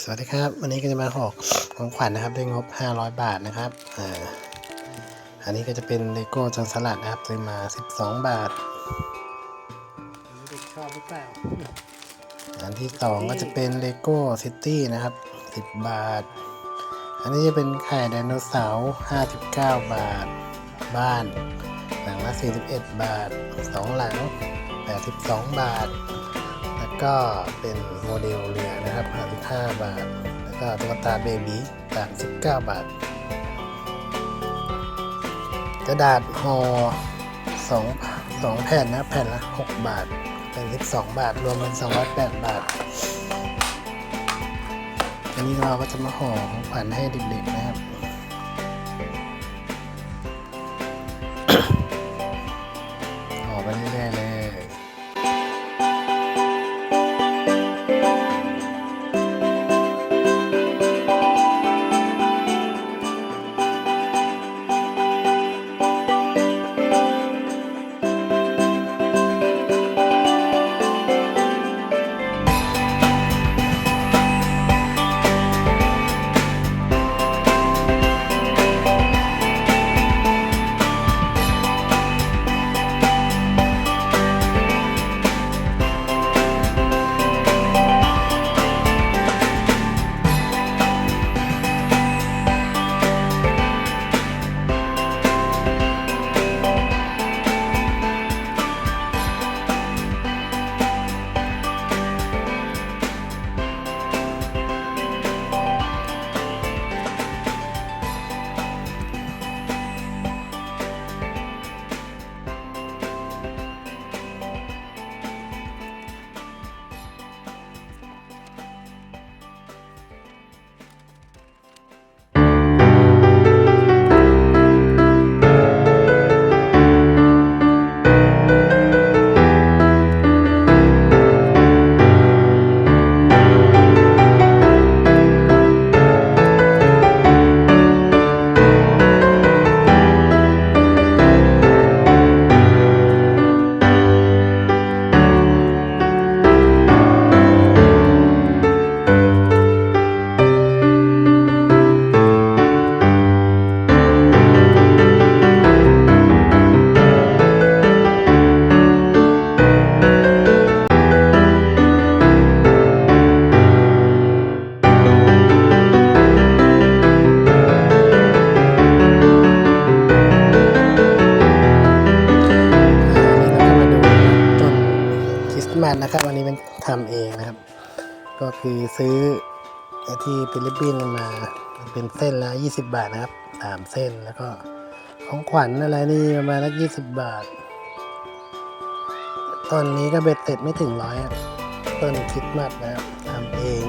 สวัสดีครับ วันนี้ก็จะมาหอกของขวัญนะครับด้วยงบ 500 บาทนะครับอ่าอันนี้ก็จะเป็นเลโก้จนสลัดนะครับซื้อมา 12 บาทเด็กชอบหรือเปล่าอันที่สองก็จะเป็นเลโก้ซิตี้นะครับ 10 บาท อันนี้จะเป็นไข่ไดโนเสาร์59 บาท บ้าน หลังละ 41 บาท 2 หลัง 82 บาทแล้ว ก็เป็นโมเดลเรือนะครับ55บาท แล้วก็ตุ๊กตาเบบี39บาท กระดาษห่อ2 2แผ่นนะแผ่นละ 6 บาท เป็น 12 บาท รวมเป็น 208 บาท อันนี้เราก็จะมาห่อของขวัญให้เด็กๆนะครับ คือซื้อไอที่ฟิลิปปินส์มาเป็นเส้นละ 20 บาทนะครับสามเส้นแล้วก็ของขวัญอะไรนี่ประมาณละ20บาทต้นนี้ก็เบ็ดเสร็จไม่ถึงร้อยต้นคริสต์มาสนะครับทำเอง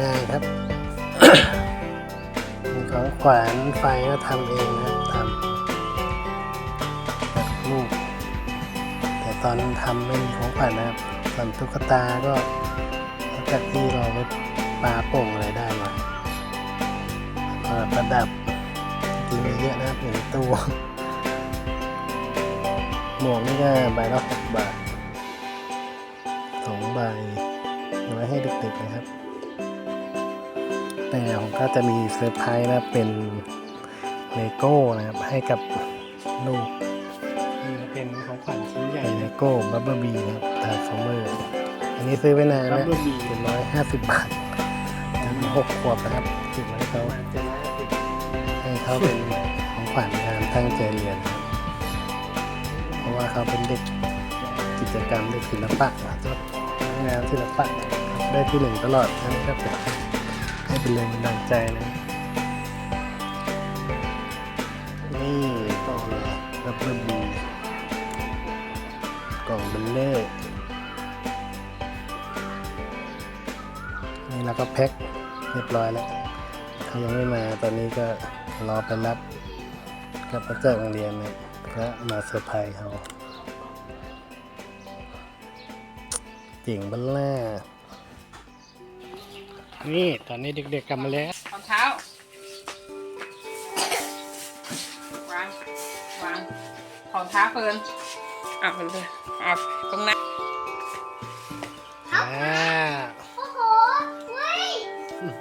ง่ายๆครับ ของขวานไฟก็ทำเองนะครับทำ ลูกแต่ตอนทำไม่มีของขวัญนะครับส่วนตุ๊กตาก็จากที่เราไปปาโป่งอะไรได้มาประดับจริงมีเยอะนะครับอยู่ในตู้หมวกนี่ก็ใบละหกบาทสองใบไว้ให้เด็กๆนะครับ แต่ผมก็จะมีเซอร์ไพรส์นะเป็นเลโก้นะครับให้กับลูก โก้บับเบิลบีนะครับทาร์ฟอร์เมอร์อันนี้ซื้อไว้นานแล้วเป็นร้อยห้าสิบบาทจนหกขวบนะครับติดไว้เขาให้เขาเป็นของขวัญการตั้งใจเรียนนะครับเพราะว่าเขาเป็นเด็กกิจกรรมเด็กศิลปะนะครับงานศิลปะได้ที่หนึ่งตลอดนะครับให้เป็นแรงบันดาลใจนะนี่กล่องรับเบอร์บีกล่องเบล เลอร์นี่เราก็แพ็คเรียบร้อยแล้ว ถ้ายังไม่มาตอนนี้ก็รอไปรับกับมาจากโรงเรียนนะก็มาเซอร์ไพรส์เขาเจ๋งบัลล่านี่ตอนนี้เด็กๆกลับมาแล้วรองเท้าวางวางของคะเฟิร์น เฟิร์นเลยอะตรงนั้นอ่า โอ้โหเฮ้ย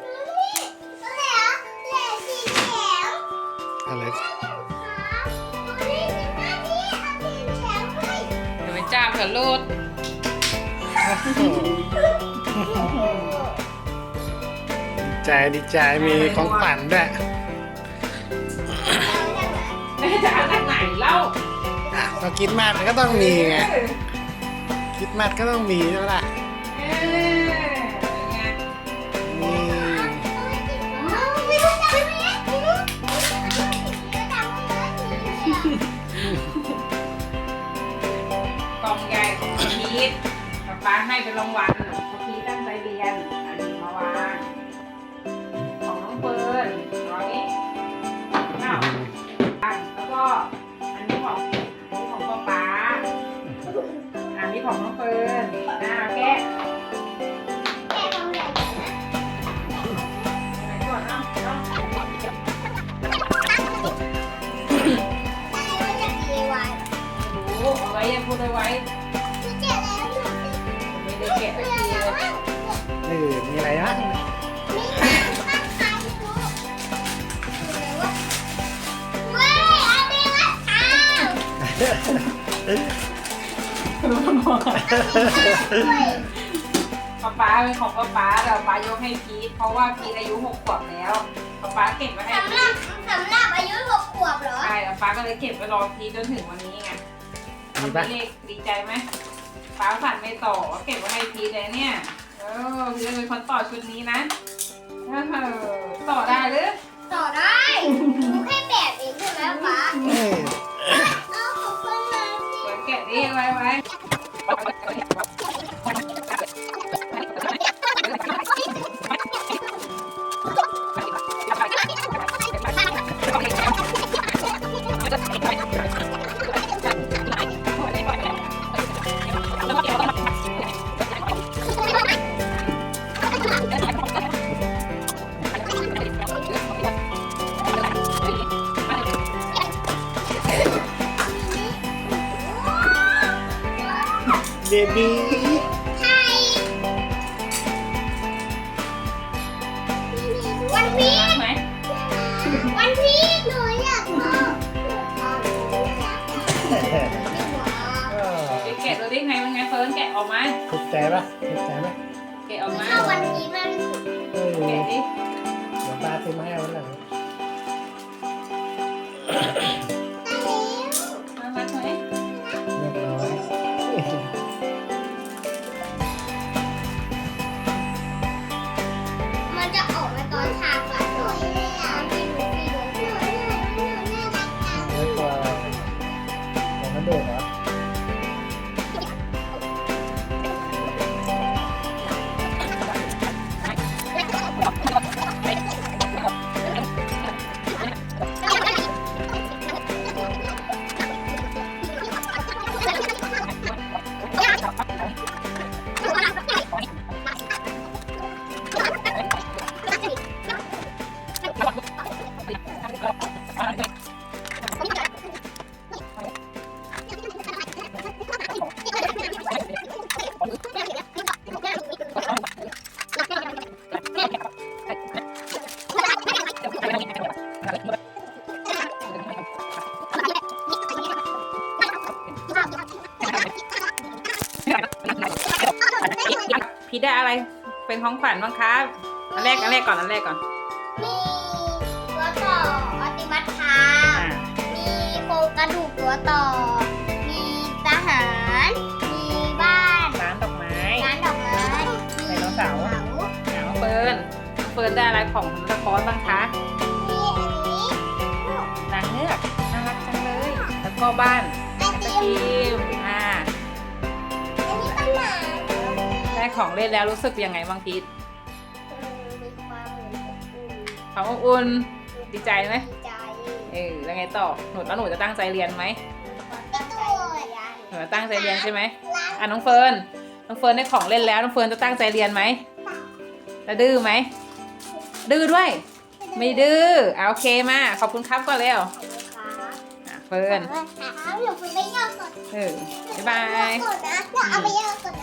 ดูนี่ตัวแหลมแหลมสีแหลมอะไรขาวดูนี่หน้าที่เอาสีแหลมเฮ้ยเดี๋ยวไปจ้าเผื่อรูดดีใจดีใจมีของขวัญด้วย แม่จะเอาจากไหนเล่า อะก็คิดมากมันก็ต้องมีไงคิดมากก็ต้องมีใช่ไหมล่ะนี่กลยกล่องใหญ่ของพีทป๊าป๊าให้เป็นรางวัล เว้ยป๊าป๊าเป็นของป๊าป๊าแต่ป๊ายกให้พีทเพราะว่าพีทอายุหกขวบแล้วป๊าป๊าเก็บไว้ให้สำหพีรับทสำหรับอายุหกขวบเหรอ ใช่ป๊าป๊าก็เลยเก็บไว้รอพีทจนถึงวันนี้ไงมีทำปะ เลขดีใจไหมป๊าสั่นไม่ต่อเก็บไว้ให้พีทเลยเนี่ยเออพีทจะเป็นคนต่อชุดนี้นะเออต่อได้หรือต่อได้ เบบี้ไทยวันพีชไหมวันพีชหนูอยากบอกไม่หวาไปแกะดูดิไงมันไงเฟิร์นแกะออกมาถูกใจปะถูกใจไหมแกะออกมาถ้าวันพีชมาก เป็นของขวัญบ้างครับอันแรกอันแรกก่อนอันแรกก่อน มีตัวต่ออติมัตทาอ่ามีโครงกระดูกตัวต่อ มีทหาร มีบ้านร้านดอกไม้ ร้านดอกไม้ไดโนเสาร์มีอ่าน้องเฟิร์นน้องเฟิร์นได้อะไรของละครบ้างคะมีอันนี้นางเงือกน่ารักจังเลย แล้วก็บ้านไอสติมกีม ของเล่นแล้วรู้สึกยังไงบ้างพีทมีความเหมือนอบอุ่นของอบอุ่น ดีใจไหม ดีใจเออแล้วไงต่อหนูแล้วหนูจะตั้งใจเรียนไหมตั้งใจเรียนหนูจะตั้งใจเรียนใช่ไหมร้านอะน้องเฟิร์นน้องเฟิร์นได้ของเล่นแล้วน้องเฟิร์นจะตั้งใจเรียนไหมจะดื้อไหมดื้อด้วย ไม่ดื้ออะโอเคมาขอบคุณครับก่อนเร็วของลูกค้าอะเฟิร์นถามหนูไปย่อก่อนเออบ๊ายบายก่อนนะเอาไปย่อก่อน